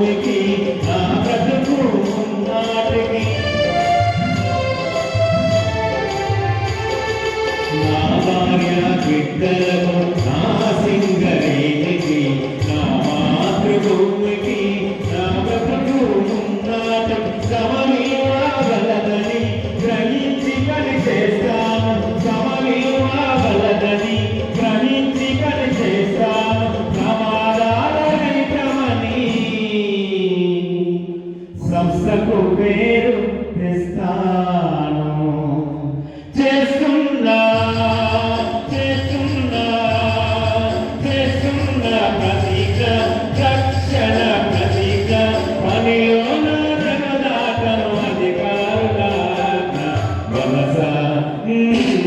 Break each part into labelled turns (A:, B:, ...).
A: భూమికి కాకకు ఉన్నాడని నా భార్య Hum.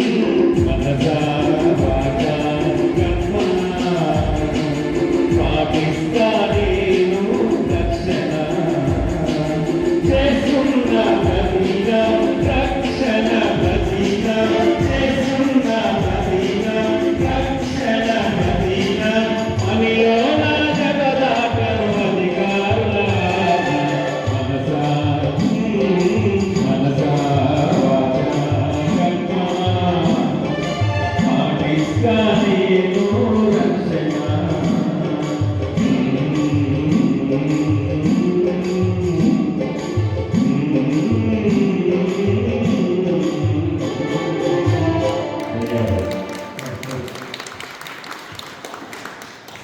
A: Yeah.